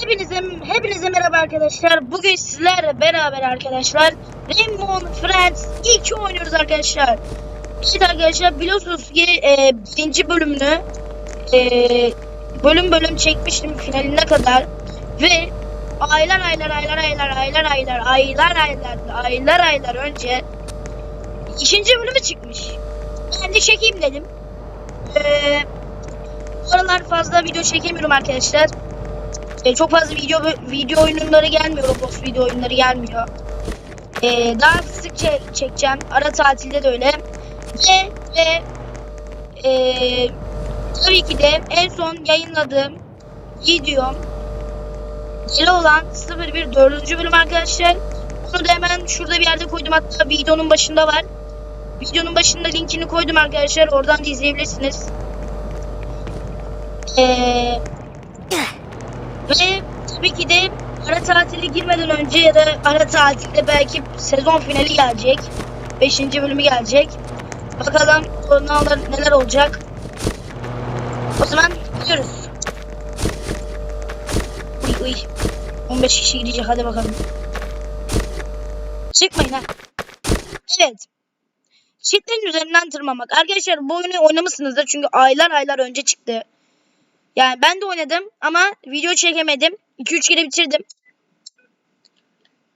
Hepinize, hepinize merhaba arkadaşlar. Bugün sizlerle beraber arkadaşlar Rainbow Friends 2 oynuyoruz arkadaşlar. Evet arkadaşlar biliyorsunuz ki e, birinci bölümünü e, bölüm bölüm çekmiştim finaline kadar ve aylar aylar aylar aylar aylar aylar aylar aylar aylar aylar önce ikinci bölümü çıkmış. Ben de çekeyim dedim. Eee bu aralar fazla video çekemiyorum arkadaşlar. Ee, çok fazla video video oyunları gelmiyor, Roblox video oyunları gelmiyor. Ee, daha sık çe- çekeceğim. Ara tatilde de öyle. Ve ve ee, tabii ki de en son yayınladığım videom Deli olan 01 4. bölüm arkadaşlar. Onu da hemen şurada bir yerde koydum. Hatta videonun başında var. Videonun başında linkini koydum arkadaşlar. Oradan da izleyebilirsiniz. Ee, ve tabii ki de ara tatili girmeden önce ya da ara tatilde belki sezon finali gelecek. 5. bölümü gelecek. Bakalım neler, neler olacak. O zaman gidiyoruz. Uy uy. 15 kişi gidecek hadi bakalım. Çıkmayın ha. Evet. Çitlerin üzerinden tırmanmak. Arkadaşlar bu oyunu oynamışsınızdır çünkü aylar aylar önce çıktı. Yani ben de oynadım ama video çekemedim. 2-3 kere bitirdim.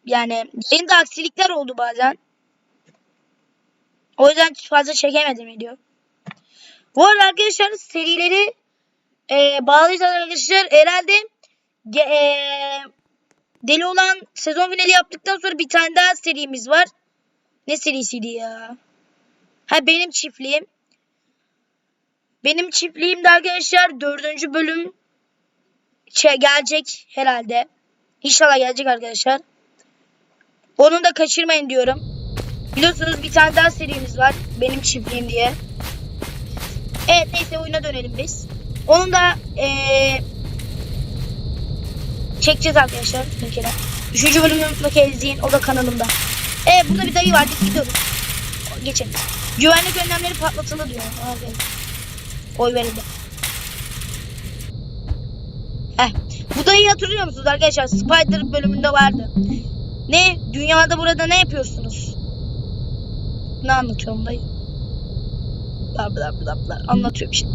Yani yayında aksilikler oldu bazen. O yüzden fazla çekemedim video. Bu arada arkadaşlar serileri e, bağlayacağız arkadaşlar. Herhalde e, deli olan sezon finali yaptıktan sonra bir tane daha serimiz var. Ne serisiydi ya? Ha benim çiftliğim. Benim çiftliğimde arkadaşlar dördüncü bölüm şey gelecek herhalde. İnşallah gelecek arkadaşlar. Onu da kaçırmayın diyorum. Biliyorsunuz bir tane daha serimiz var. Benim çiftliğim diye. Evet neyse oyuna dönelim biz. Onun da ee, çekeceğiz arkadaşlar kere. Üçüncü bölümü mutlaka izleyin. O da kanalımda. Evet burada bir dayı var. Biz gidiyoruz. Geçelim. Güvenlik önlemleri patlatıldı diyor. Abi. Oy verildi. Heh. Bu dayıyı hatırlıyor musunuz arkadaşlar? Spider bölümünde vardı. Ne? Dünyada burada ne yapıyorsunuz? Ne anlatıyorum dayı? Bla bla bla bla. Anlatıyorum işte.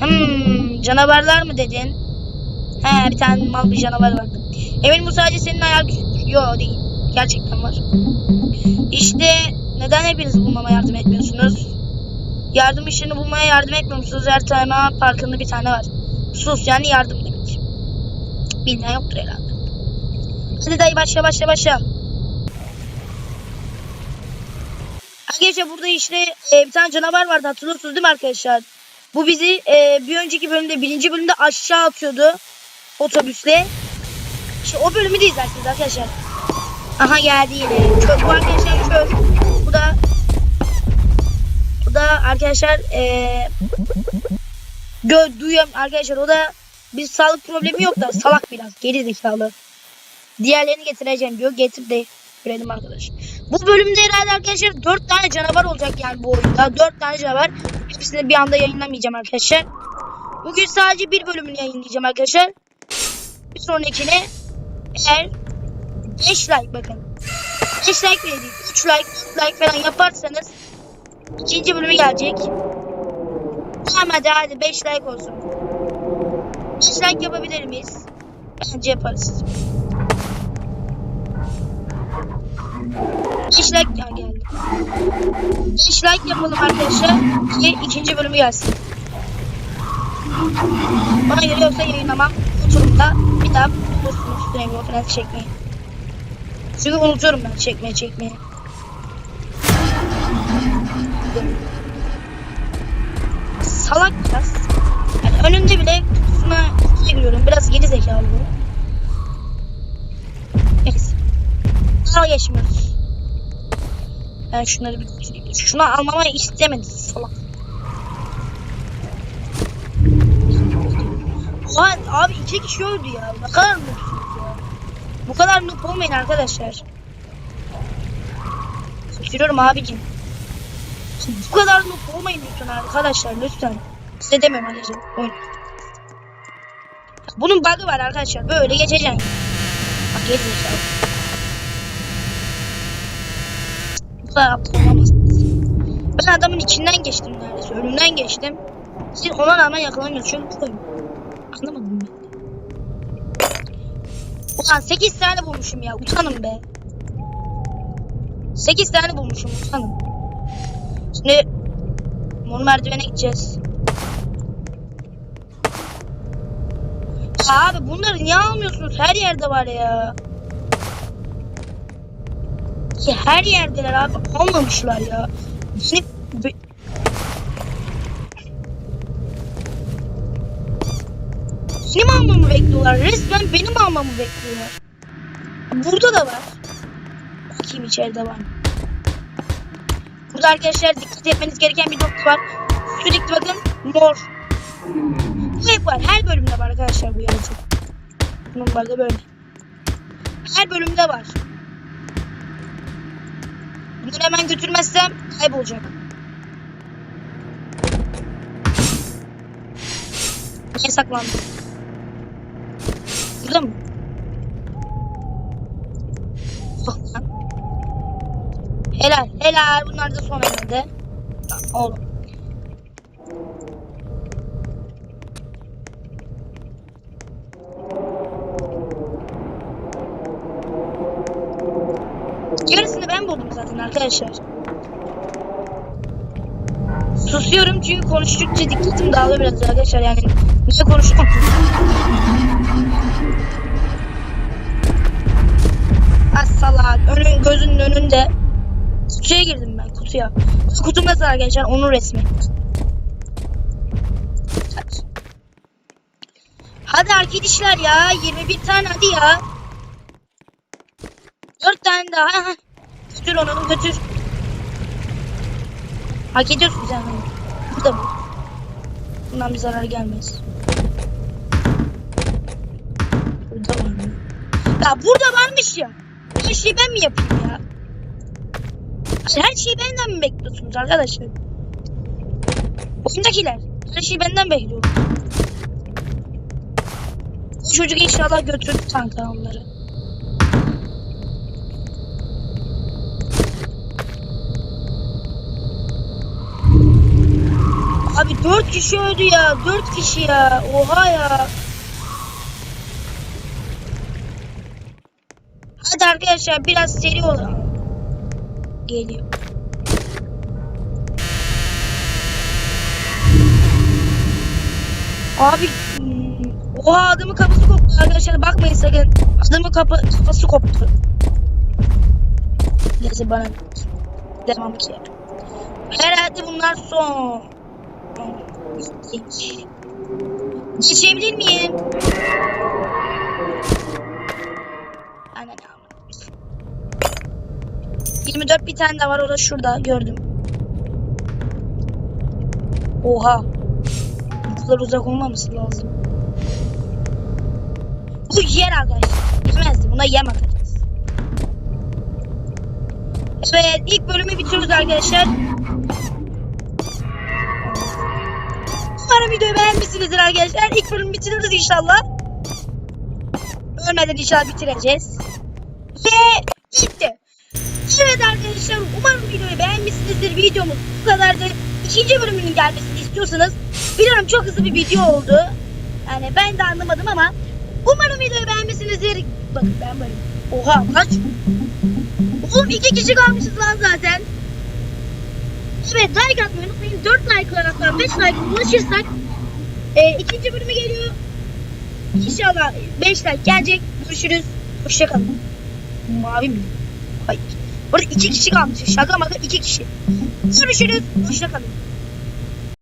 Hmm, canavarlar mı dedin? He bir tane mal bir canavar vardı. Eminim bu sadece senin hayal gücündür. Yo değil. Gerçekten var. İşte neden hepiniz bulmama yardım etmiyorsunuz? Yardım işini bulmaya yardım etmiyor musunuz? Her tema parkında bir tane var. Sus yani yardım demek. Bilmeyen yoktur herhalde. Hadi dayı başla başla başla. Arkadaşlar burada işte e, bir tane canavar vardı hatırlıyorsunuz değil mi arkadaşlar? Bu bizi e, bir önceki bölümde birinci bölümde aşağı atıyordu otobüsle. İşte o bölümü de izlersiniz arkadaşlar. Aha geldi yine. Çöp bu arkadaşlar çöp. Bu da da arkadaşlar eee gö duyuyorum arkadaşlar o da bir sağlık problemi yok da salak biraz geri zekalı. Diğerlerini getireceğim diyor. Getir de görelim arkadaş. Bu bölümde herhalde arkadaşlar 4 tane canavar olacak yani bu oyunda. 4 tane canavar. Hepsini bir anda yayınlamayacağım arkadaşlar. Bugün sadece bir bölümünü yayınlayacağım arkadaşlar. Bir sonrakine eğer 5 like bakın. 5 like değil. 3 like, 4 like falan yaparsanız ikinci bölümü gelecek. Tamam hadi hadi 5 like olsun. 5 like yapabilir miyiz? Bence yaparız. 5 like ya geldi. 5 like yapalım arkadaşlar ki ikinci bölümü gelsin. Bana göre yoksa yayınlamam. Oturumda bir daha bulursunuz üstüne bir falan çekmeyi. Çünkü unutuyorum ben çekmeye çekmeye. Salak biraz. Yani önünde bile kutusuna giriyorum. Biraz geri zekalı bu. Neyse. Dalga geçmiyoruz. Ben şunları bir. Şunu almama istemedi salak. Oha abi iki kişi öldü ya. Ne kadar mutsuz. Bu kadar noob olmayın arkadaşlar. Kaçırıyorum abicim. Bu kadar noob olmayın lütfen arkadaşlar lütfen. Size demiyorum anneciğim. Oyun. Bunun bug'ı var arkadaşlar. Böyle geçeceksin. Bak geçmeyeceğim. Bu kadar aptal olamazsınız. Ben adamın içinden geçtim neredeyse. Önünden geçtim. Siz ona rağmen yakalamıyorsunuz. Çünkü koyun. Anlamadım ben. Ulan 8 tane bulmuşum ya. Utanın be. 8 tane bulmuşum. Utanın. Şimdi mor merdivene gideceğiz. Ya abi bunları niye almıyorsunuz? Her yerde var ya. Ya her yerdeler abi. Almamışlar ya. Be- Benim almamı bekliyorlar. Resmen benim almamı bekliyorlar. Burada da var. Bakayım içeride var mı? Burada arkadaşlar dikkat etmeniz gereken bir nokta var. Sürekli bakın mor. Bu hep var. Her bölümde var arkadaşlar bu yaratık. Bunun bug'ı böyle. Her bölümde var. Bunu hemen götürmezsem kaybolacak. Niye saklandı? Burada mı? Lan. Helal, helal. Bunlar da son. Tamam, Oğlum. Yarısını ben buldum zaten arkadaşlar. Susuyorum çünkü konuştukça dikkatim dağılıyor biraz arkadaşlar yani. Niye konuştum? Az. Önün, gözünün önünde. Kutuya girdim ben kutuya. Kutum nasıl arkadaşlar? Onun resmi. Hadi. Arkadaşlar ya. 21 tane hadi ya. 4 tane daha. Ha, ha. Götür onu götür. Hak ediyorsun sen onu. Burada mı? Bundan bir zarar gelmez. Burada var mı? Ya burada varmış ya. Her şeyi ben mi yapayım ya? Her şeyi benden mi bekliyorsunuz arkadaşlar? Oyundakiler. Her şeyi benden bekliyor. Bu çocuk inşallah götürdü kanka onları. Abi dört kişi öldü ya. Dört kişi ya. Oha ya. Hadi arkadaşlar biraz seri olalım. Geliyor. Abi oha adamın kafası koptu arkadaşlar bakmayın sakın. Adamın kapı, kafası koptu. Neyse bana devam ki. Herhalde bunlar son. Geç. Geçebilir miyim? 24 bir tane daha var o da şurada gördüm. Oha. Bu kadar uzak olmaması lazım. Bu yer arkadaşlar. Yemezdi. Buna yem atacağız. Evet ilk bölümü bitiriyoruz arkadaşlar. Umarım videoyu beğenmişsinizdir arkadaşlar. İlk bölümü bitiririz inşallah. Ölmeden inşallah bitireceğiz. Ve bitti. Evet arkadaşlar umarım videoyu beğenmişsinizdir. Videomuz bu kadardı. İkinci bölümünün gelmesini istiyorsanız biliyorum çok hızlı bir video oldu. Yani ben de anlamadım ama umarım videoyu beğenmişsinizdir. Bakın ben böyle. Oha kaç? Oğlum iki kişi kalmışız lan zaten. Evet like atmayı unutmayın. 4 like hatta 5 like ulaşırsak e, ikinci bölümü geliyor. İnşallah 5 like gelecek. Görüşürüz. Hoşçakalın. Mavi mi? Hayır. Burada iki kişi kalmış. Şaka maka iki kişi. Görüşürüz. Hoşçakalın.